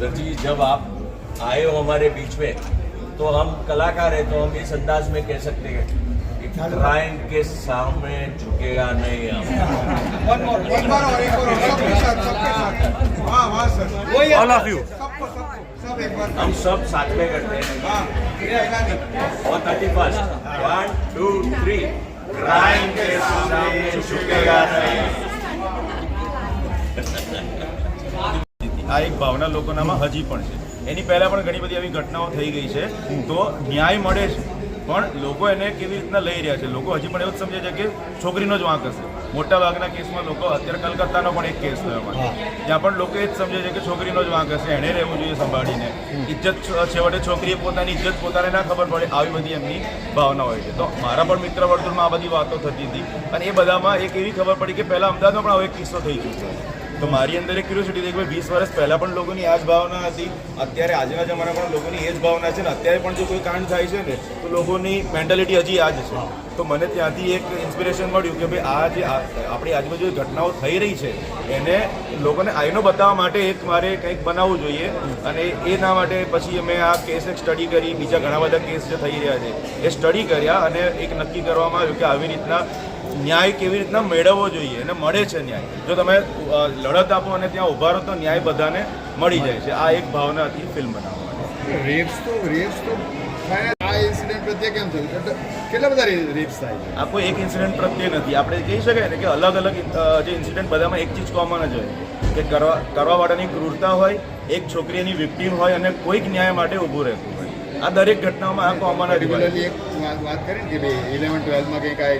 Sir जी जब आप आए हो हमारे बीच में तो हम कलाकार हैं तो हम इस अंदाज में कह सकते हैं कि क्राइम के सामने झुकेगा नहीं हम। एक बार और एक बार सबके साथ सबके साथ। वाह वाह सर। वही All of सबको सबको सब एक बार। हम सब साथ में करते हैं। हाँ ये ऐसा और thirty first one two three crime के सामने झुकेगा नहीं। આ એક ભાવના લોકોનામાં હજી પણ છે. એની પહેલાં પણ ઘણી બધી આવી ઘટનાઓ થઈ ગઈ છે. તો ન્યાય મળે છે. પણ લોકો એને કેવી રીતના લઈ રહ્યા છે? લોકો હજી પણ એવું જ સમજે છે કે છોકરીનો જ વાંક હશે. મોટા ભાગના કેસમાં લોકો અત્યારે કલકત્તાનો પણ એક કેસ થયો ત્યાં પણ લોકો એ જ સમજે છે કે છોકરીનો જ વાંક હશે. એણે રહેવું જોઈએ સંભાળીને. ઇજ્જત છેવટે છોકરીએ પોતાની ઇજ્જત પોતાને ના ખબર પડે આવી બધી એમની ભાવના હોય છે. તો મારા પણ મિત્ર વર્તુળમાં આ બધી વાતો થતી હતી. અને એ બધામાં એક એવી ખબર પડી કે પહેલાં અમદાવાદમાં પણ આવો એક કિસ્સો થઈ ચૂક્યો છે. તો મારી અંદર એક ક્યુરિયોસિટી હતી કે ભાઈ વીસ વર્ષ પહેલાં પણ લોકોની આ જ ભાવના હતી અત્યારે આજના જમાના પણ લોકોની એ જ ભાવના છે ને અત્યારે પણ જો કોઈ કાંડ થાય છે ને તો લોકોની મેન્ટાલિટી હજી આ જ છે. તો મને ત્યાંથી એક ઇન્સ્પિરેશન મળ્યું કે ભાઈ આ જે આપણી આજુબાજુ ઘટનાઓ થઈ રહી છે એને લોકોને આઈનો બતાવવા માટે એક મારે કંઈક બનાવવું જોઈએ અને એના માટે પછી અમે આ કેસ એક સ્ટડી કરી બીજા ઘણા બધા કેસ જે થઈ રહ્યા છે. એ સ્ટડી કર્યા અને એક નક્કી કરવામાં આવ્યું કે આવી રીતના ન્યાય કેવી રીતના મેળવવો જોઈએ અને મળે છે ન્યાય. જો તમે લડત આપો અને ત્યાં ઊભા રહો તો ન્યાય બધાને મળી જાય છે. આ એક ભાવના હતી ફિલ્મ બનાવવા માટે રેપ્સ તો રેપ્સ તો આ ઇન્સિડન્ટ પ્રત્યે કેમ થયું? કેટલા બધા રેપ્સ થાય છે? આ કોઈ એક ઇન્સિડન્ટ પ્રત્યે નથી. આપણે કહી શકાય ને કે અલગ અલગ જે ઇન્સિડન્ટ બધામાં એક ચીજ કોમન જ હોય. કે કરવા કરવાવાળાની ક્રૂરતા હોય એક છોકરી એની વિક્ટીમ હોય અને કોઈક ન્યાય માટે ઊભું રહેતું આ દરેક ઘટનામાં આ કોમન જ એક વાત કરી કે ભાઈ ઇલેવન ટ્વેલ્થમાં કંઈક આ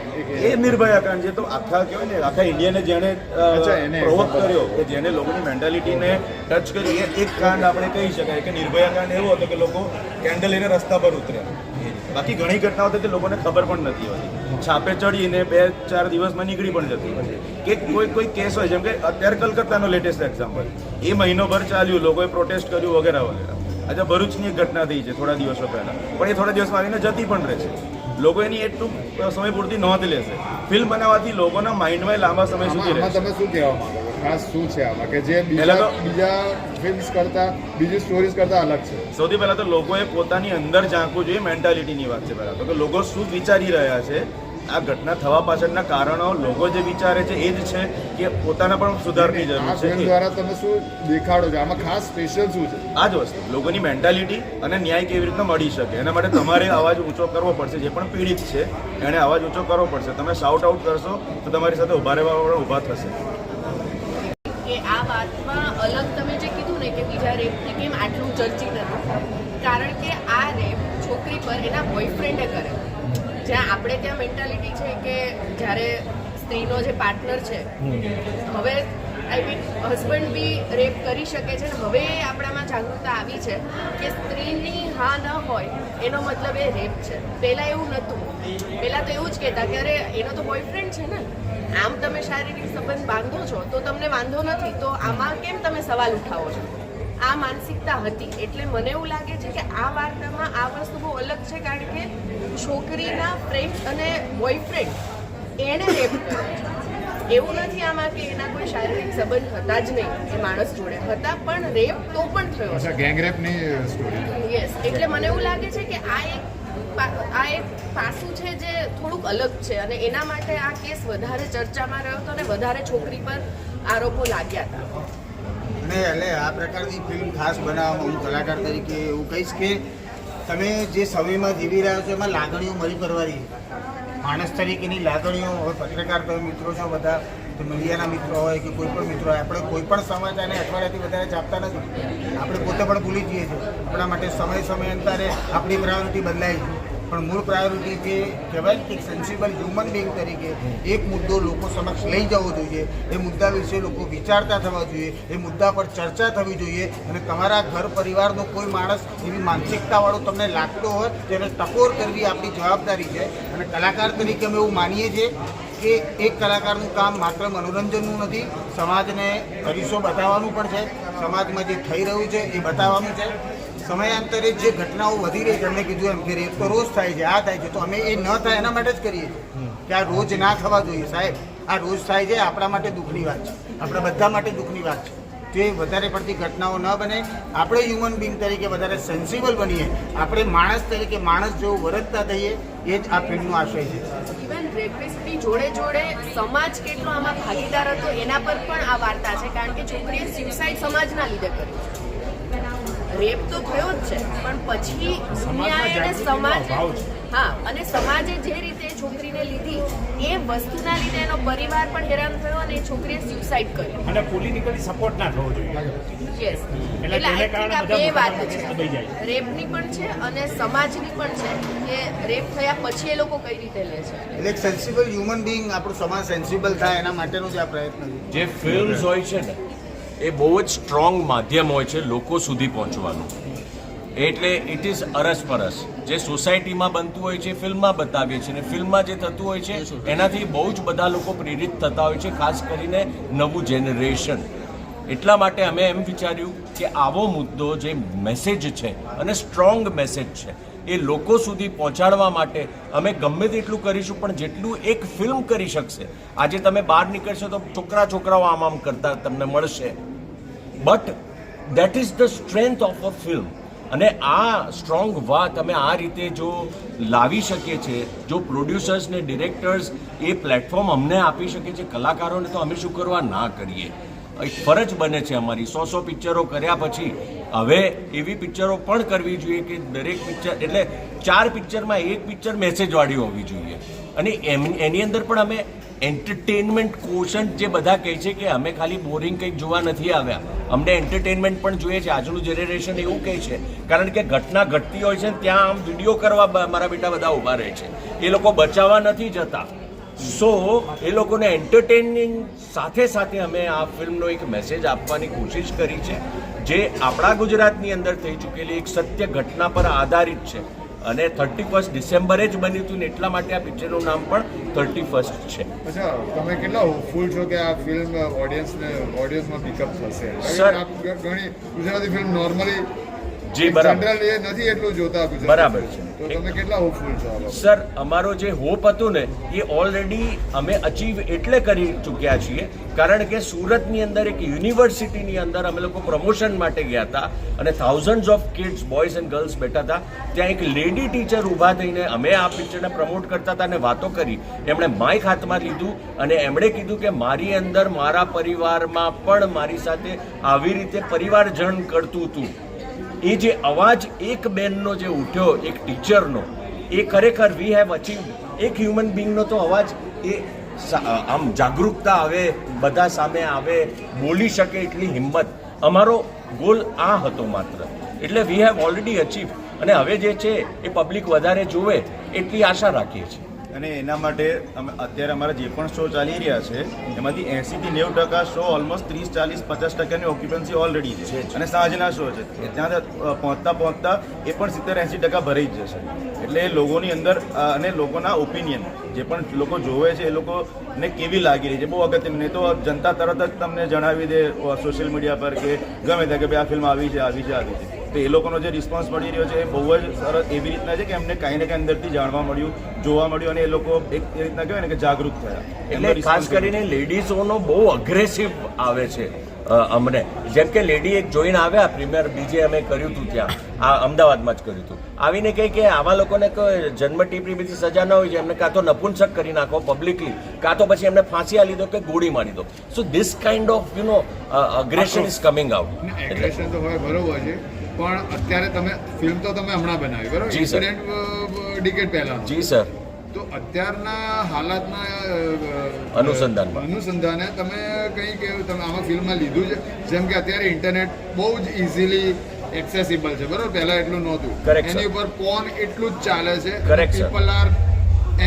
એ નિર્ભયા કાંડ છે. તો આખા કહેવાય ને આખા ઇન્ડિયાને જેણે. પ્રોવોક કર્યો કે જેને લોકોની મેન્ટાલિટીને ટચ કરી એ એક કાંડ આપણે કહી શકાય કે નિર્ભયા કાંડ એવો હતો કે લોકો કેન્ડલ લઈને રસ્તા પર ઉતર્યા. બાકી ઘણી ઘટનાઓ હતી કે લોકોને ખબર પણ નથી હોતી. છાપે ચડીને બે ચાર દિવસમાં નીકળી પણ જતી હોય કે કોઈ કોઈ કેસ હોય જેમ કે અત્યારે કલકત્તાનો લેટેસ્ટ એક્ઝામ્પલ એ મહિનોભર ચાલ્યું લોકોએ પ્રોટેસ્ટ કર્યું વગેરે વગેરે. આજે ભરૂચની એક ઘટના થઈ છે થોડા દિવસો પહેલા. પણ એ થોડા દિવસમાં આવીને જતી પણ રહે છે. લોકો એની એટલું સમય પૂરતી નોંધ લેશે ફિલ્મ બનાવવાથી લોકોના માઇન્ડમાં લાંબા સમય સુધી રહેશે તમે શું કહેવા માંગો છો? ખાસ શું છે આમાં? કે જે બીજા બીજા ફિલ્મ્સ કરતા બીજી સ્ટોરીઝ કરતા અલગ છે. સૌથી પહેલા તો લોકોએ પોતાની અંદર ઝાંકવું જોઈએ મેન્ટાલિટીની વાત છે પહેલાં તો. કે લોકો શું વિચારી રહ્યા છે આ ઘટના થવા પાછળના કારણો લોકો જે વિચારે છે એ જ છે કે પોતાના પણ સુધારની આ જરૂર છે દ્વારા તમે શું દેખાડો છો? આમાં ખાસ સ્પેશિયલ શું છે? આ જ વસ્તુ. લોકોની મેન્ટાલિટી અને ન્યાય કેવી રીતના મળી શકે? એના માટે તમારે અવાજ ઊંચો કરવો પડશે જે પણ પીડિત છે એણે અવાજ ઊંચો કરવો પડશે. તમે શાઉટ આઉટ કરશો તો તમારી સાથે ઊભા રહેવા પણ ઊભા થશે. કે આ વાતમાં અલગ તમે જે કીધું ને કે બીજા રેપથી કેમ આટલું ચર્ચિત હતું કારણ કે આ રેપ છોકરી પર એના બોયફ્રેન્ડે કરે. જ્યાં આપણે ત્યાં મેન્ટાલિટી છે કે જ્યારે સ્ત્રીનો જે પાર્ટનર છે હવે આઈ મીન હસબન્ડ બી રેપ કરી શકે છે ને હવે આપણામાં જાગૃતતા આવી છે કે સ્ત્રીની હા ન હોય એનો મતલબ એ રેપ છે. પહેલાં એવું નહોતું. પહેલાં તો એવું જ કહેતા કે અરે એનો તો બોયફ્રેન્ડ છે ને. આમ તમે શારીરિક સંબંધ બાંધો છો તો તમને વાંધો નથી. તો આમાં કેમ તમે સવાલ ઉઠાવો છો? આ માનસિકતા હતી. એટલે મને એવું લાગે છે કે આ વાર્તામાં આ વસ્તુ બહુ અલગ છે કારણ કે છોકરીના ફ્રેન્ડ અને બોયફ્રેન્ડ એણે રેપ કર્યો એવું નથી આમાં કે એના કોઈ શારીરિક સંબંધ હતા જ નહીં એ માણસ જોડે હતા પણ રેપ તો પણ થયો છે રેપની સ્ટોરી યસ એટલે મને એવું લાગે છે કે આ એક આ એક પાસું છે જે થોડુંક અલગ છે અને એના માટે આ કેસ વધારે ચર્ચામાં રહ્યો હતો અને વધારે છોકરી પર આરોપો લાગ્યા હતા. અને એટલે આ પ્રકારની ફિલ્મ ખાસ બનાવવામાં હું કલાકાર તરીકે એવું કહીશ કે તમે જે સમયમાં જીવી રહ્યા છો, એમાં લાગણીઓ મરી કરવાની માણસ તરીકેની લાગણીઓ, હવે પત્રકાર તમે મિત્રો છો બધા, તો મીડિયાના મિત્રો હોય કે કોઈ પણ મિત્રો હોય, આપણે કોઈ પણ સમાચારને અઠવાડિયાથી વધારે છાપતા નથી. આપણે પોતે પણ ભૂલી જઈએ છીએ. આપણા માટે સમય સમયાંતરે આપણી પ્રાયોરિટી બદલાય છે. પણ મૂળ પ્રાયોરિટી જે કહેવાય કે સેન્સિબલ હ્યુમન બિંગ તરીકે એક મુદ્દો લોકો સમક્ષ લઈ જવો જોઈએ. એ મુદ્દા વિશે લોકો વિચારતા થવા જોઈએ. એ મુદ્દા પર ચર્ચા થવી જોઈએ. અને તમારા ઘર પરિવારનો કોઈ માણસ એવી માનસિકતાવાળો તમને લાગતો હોય તેને ટકોર કરવી આપણી જવાબદારી છે. અને કલાકાર તરીકે અમે એવું માનીએ છીએ કે એક કલાકારનું કામ માત્ર મનોરંજનનું નથી, સમાજને અરીસો બતાવવાનું પણ છે. સમાજમાં જે થઈ રહ્યું છે એ બતાવવાનું છે. સમયાંતરે જે ઘટનાઓ વધી રહી છે એમણે કીધું એમ કે રેપ તો રોજ થાય છે આ થાય છે તો અમે એ ન થાય એના માટે જ કરીએ છીએ. કે આ રોજ ના થવા જોઈએ સાહેબ. આ રોજ થાય છે આપણા માટે દુઃખની વાત છે. આપણા બધા માટે દુઃખની વાત છે. જે વધારે પડતી ઘટનાઓ ન બને. આપણે હ્યુમન બિંગ તરીકે વધારે સેન્સિબલ બનીએ. આપણે માણસ તરીકે માણસ જેવું વરતતા થઈએ એ જ આ ફિલ્મનો આશય છે. રેપિસ્ટની જોડે જોડે સમાજ કેટલો આમાં ભાગીદાર હતો એના પર પણ આ વાર્તા છે. કારણ કે છોકરીએ સ્યુસાઇડ સમાજના લીધે કર્યું રેપ તો થયો જ છે પણ પછી દુનિયાએ અને સમાજે હા અને સમાજે જે રીતે છોકરીને લીધી એ વસ્તુના લીધે એનો પરિવાર પણ હેરાન થયો અને એ છોકરીએ સ્યુસાઇડ કર્યો. અને પોલિટિકલી સપોર્ટ ના થવો જોઈએ. યસ એટલે think કારણે આ બે વાત. છે. રેપની પણ છે અને સમાજની પણ છે કે રેપ થયા પછી એ લોકો કઈ રીતે લે છે? એટલે સેન્સિબલ હ્યુમન બિંગ આપણું સમાજ સેન્સિબલ થાય એના માટેનો જે આ પ્રયત્ન છે. જે ફિલ્મ્સ હોય છે ને એ બહુ જ સ્ટ્રોંગ માધ્યમ હોય છે લોકો સુધી પહોંચવાનું. એટલે ઇટ ઇઝ અરસપરસ. જે સોસાયટીમાં બનતું હોય છે ફિલ્મમાં બતાવીએ છીએ અને ફિલ્મમાં જે થતું હોય છે એનાથી બહુ જ બધા લોકો પ્રેરિત થતા હોય છે ખાસ કરીને નવું જનરેશન એટલા માટે અમે એમ વિચાર્યું કે આવો મુદ્દો જે મેસેજ છે અને સ્ટ્રોંગ મેસેજ છે એ લોકો સુધી પહોંચાડવા માટે અમે ગમે તેટલું કરીશું પણ જેટલું એક ફિલ્મ કરી શકશે. આજે તમે બહાર નીકળશો તો છોકરા છોકરાઓ આમ આમ કરતા તમને મળશે. But that is the strength of a film અને આ સ્ટ્રોંગ વાત અમે આ રીતે જો લાવી શકીએ છીએ, જો પ્રોડ્યુસર્સ ને ડિરેક્ટર્સ એ પ્લેટફોર્મ અમને આપી શકે છે, કલાકારોને તો અમે શું કરવા ના કરીએ? એક ફરજ બને છે અમારી. સો સો પિક્ચરો કર્યા પછી હવે એવી પિક્ચરો પણ કરવી જોઈએ કે દરેક પિક્ચર, એટલે ચાર પિક્ચરમાં એક પિક્ચર મેસેજવાળી હોવી જોઈએ. અને એમ, એની અંદર પણ અમે એન્ટરટેનમેન્ટ કોશન જે બધા કહે છે કે અમે ખાલી બોરિંગ કંઈક જોવા નથી આવ્યા. અમને એન્ટરટેનમેન્ટ પણ જોઈએ છે. આજનું જનરેશન એવું કહે છે. કારણ કે ઘટના ઘટતી હોય છે ત્યાં આમ વીડિયો કરવા મારા બેટા બધા ઊભા રહે છે. એ લોકો બચાવવા નથી જતા. સો એ લોકોને એન્ટરટેનિંગ સાથે સાથે અમે આ ફિલ્મનો એક મેસેજ આપવાની કોશિશ કરી છે. જે આપણા ગુજરાતની અંદર થઈ ચૂકેલી એક સત્ય ઘટના પર આધારિત છે. અને થર્ટી ફર્સ્ટ ડિસેમ્બરે જ બન્યું હતું ને એટલા માટે આ પિક્ચરનું નામ પણ થર્ટી ફર્સ્ટ છે. અચ્છા તમે કેટલા હોપફુલ છો કે આ ફિલ્મ ઓડિયન્સને ઓડિયન્સમાં પિકઅપ થશે? સર ઘણી ગુજરાતી ફિલ્મ નોર્મલી જી બરાબર. એ નથી એટલું જોતા બરાબર છે. તો તમે કેટલા હોપફુલ છો સર અમારો જે હોપ હતું ને એ ઓલરેડી અમે અચીવ એટલે કરી ચૂક્યા છીએ કારણ કે સુરતની અંદર એક યુનિવર્સિટીની અંદર અમે લોકો પ્રમોશન માટે ગયા હતા અને thousands of kids boys and girls બેઠા હતા. ત્યાં એક લેડી ટીચર ઊભા થઈને અમે આ પિક્ચરને પ્રમોટ કરતા હતા અને વાતો કરી. એમણે માઇક હાથમાં લીધું અને એમણે કીધું કે મારી અંદર મારા પરિવારમાં પણ મારી સાથે આવી રીતે પરિવારજન કરતું હતું. એ જે અવાજ એક બેનનો જે ઉઠ્યો, એક ટીચરનો, એ ખરેખર વી હેવ અચીવ એક હ્યુમન બિંગનો તો અવાજ એ આમ જાગૃતતા આવે, બધા સામે આવે, બોલી શકે એટલી હિંમત. અમારો ગોલ આ હતો માત્ર. એટલે વી હેવ ઓલરેડી અચીવ અને હવે જે છે, એ પબ્લિક વધારે જોવે એટલી આશા રાખીએ છીએ. અને એના માટે અમે અત્યારે અમારા જે પણ શો ચાલી રહ્યા છે એમાંથી એંસીથી નેવું ટકા શો ઓલમોસ્ટ ત્રીસ ચાલીસ પચાસ ટકાની ઓક્યુપન્સી ઓલરેડી છે. અને સાંજના શો છે. ત્યાં પહોંચતા પહોંચતા એ પણ સિત્તેર એંસી ટકા ભરાઈ જ જશે. એટલે એ લોકોની અંદર અને લોકોના ઓપિનિયન જે પણ લોકો જોવે છે એ લોકોને કેવી લાગી રહી છે? બહુ અગત્યનું નહીં તો જનતા તરત જ તમને જણાવી દે સોશિયલ મીડિયા પર કે ગમે ત્યાં કે ભાઈ આ ફિલ્મ આવી છે આવી છે આવી છે. તો એ લોકોનો જે રિસ્પોન્સ મળી રહ્યો છે એ બહુ જ સરસ એવી રીતના છે કે એમને કાંઈ ને કાંઈ અંદરથી જાણવા મળ્યું જોવા મળ્યું અને એ લોકો એક એ રીતના કહેવાય ને કે જાગૃત થયા. એટલે ખાસ કરીને લેડીઝોનો બહુ અગ્રેસિવ આવે છે અમને. જેમ કે લેડી એક જોઈને આવ્યા પ્રીમિયર બીજે અમે કર્યું હતું ત્યાં. આ અમદાવાદમાં જ કર્યું હતું આવીને કહે કે આવા લોકોને કોઈ જન્મ ટીપી બધી સજા ન હોય છે એમને કાં તો નપુંસક કરી નાખો પબ્લિકલી કાં તો પછી એમને ફાંસી આલી દો કે ગોળી મારી દો. So this kind of you know aggression is coming out એટલે એગ્રેશન તો હોય બરોબર છે પણ અત્યારે તમે ફિલ્મ તો તમે હમણાં બનાવી બરોબર? ઇન્સિડન્ટ ડિકેટ પહેલા જી સર. તો અત્યારના હાલાતના અનુસંધાન. અનુસંધાને તમે કંઈક એવું તમે આમાં ફિલ્મમાં લીધું છે? જેમ કે અત્યારે ઇન્ટરનેટ બહુ જ ઇઝીલી એક્સેસિબલ છે બરોબર? પહેલા એટલું નહોતું. એની ઉપર પોન એટલું જ ચાલે છે sir. People are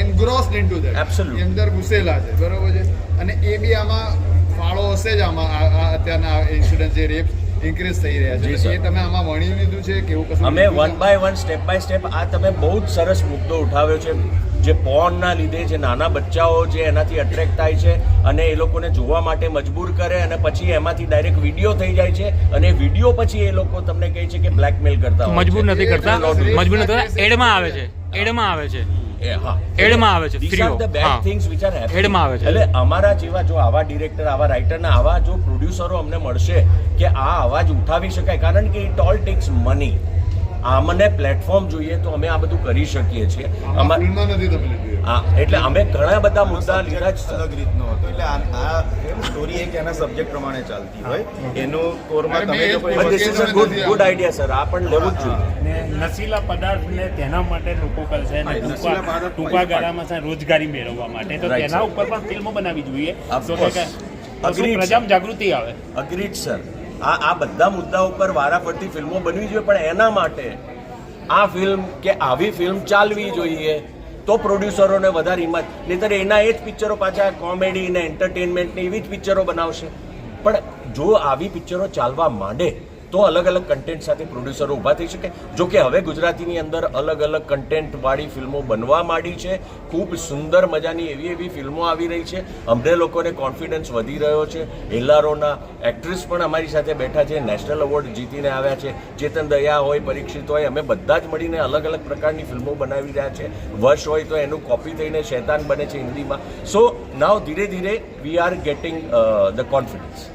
engrossed into that Absolutely. અંદર ઘૂસેલા છે બરોબર છે? અને એ બી આમાં ફાળો હશે જ આમાં અત્યારના ઇન્સિડન્ટ જે રેપ ઇન્ક્રીઝ થઈ રહ્યા છે. એ તમે આમાં વણી લીધું છે કેવું કશું અમે one by one step by step આ તમે બહુ જ સરસ મુદ્દો ઉઠાવ્યો છે. જે પોર્નના લીધે જે નાના બચ્ચાઓ જે એનાથી અટ્રેક્ટ થાય છે અને એ લોકોને જોવા માટે મજબૂર કરે અને પછી એમાંથી ડાયરેક્ટ વીડિયો થઈ જાય છે અને વીડિયો પછી એ લોકો તમને કહે છે કે બ્લેકમેલ કરતા મજબૂર નથી કરતા. મજબૂર નથી એડમાં આવે છે. એડમાં આવે છે. એડમાં આવે છે, એડમાં આવે છે. એટલે અમારા જેવા જો આવા ડિરેક્ટર આવા રાઇટરના આવા જો પ્રોડ્યુસરો અમને મળશે કે આ અવાજ ઉઠાવી શકાય. કારણ કે ઇટ ઓલ ટેક્સ મની અમને પ્લેટફોર્મ જોઈએ તો અમે આ બધું કરી શકીએ છીએ. એટલે અમે ઘણા બધા મુદ્દા લીધા જ અલગ રીતનો હતો. એટલે આ સ્ટોરી એક એના સબ્જેક્ટ પ્રમાણે ચાલતી હોય. એનું કોરમાં તમે લોકો એ is a good good idea sir. આ પણ લેવું જ જોઈએ. ને નશીલા પદાર્થને તેના માટે લોકો કરશે અને ટૂંકા ટૂંકા ગાળામાં છે રોજગારી મેળવવા માટે. તો તેના ઉપર પણ ફિલ્મો બનાવવી જોઈએ. તો કે પ્રજામાં જાગૃતિ આવે? અગ્રીડ સર આ આ બધા મુદ્દા ઉપર વારાફરતી ફિલ્મો બનવી જોઈએ, પણ એના માટે આ ફિલ્મ કે આવી ફિલ્મ ચાલવી જોઈએ તો પ્રોડ્યુસરોને વધારે હિંમત. નહીતર એના એ જ પિક્ચરો પાછા કોમેડી ને એન્ટરટેનમેન્ટની એવી જ પિક્ચરો બનાવશે. પણ જો આવી પિક્ચરો ચાલવા માંડે તો અલગ અલગ કન્ટેન્ટ સાથે પ્રોડ્યુસરો ઊભા થઈ શકે. જો કે હવે ગુજરાતીની અંદર અલગ અલગ કન્ટેન્ટવાળી ફિલ્મો બનવા માંડી છે. ખૂબ સુંદર મજાની એવી એવી ફિલ્મો આવી રહી છે. અમને લોકોને કોન્ફિડન્સ વધી રહ્યો છે. એલારોના એક્ટ્રેસ પણ અમારી સાથે બેઠા છે. નેશનલ એવોર્ડ જીતીને આવ્યા છે. ચેતન દયા હોય, પરીક્ષિત હોય, અમે બધા જ મળીને અલગ અલગ પ્રકારની ફિલ્મો બનાવી રહ્યા છે. વર્ષ હોય તો એનું કોપી થઈને શૈતાન બને છે હિન્દીમાં. સો નાવ ધીરે ધીરે we are getting the confidence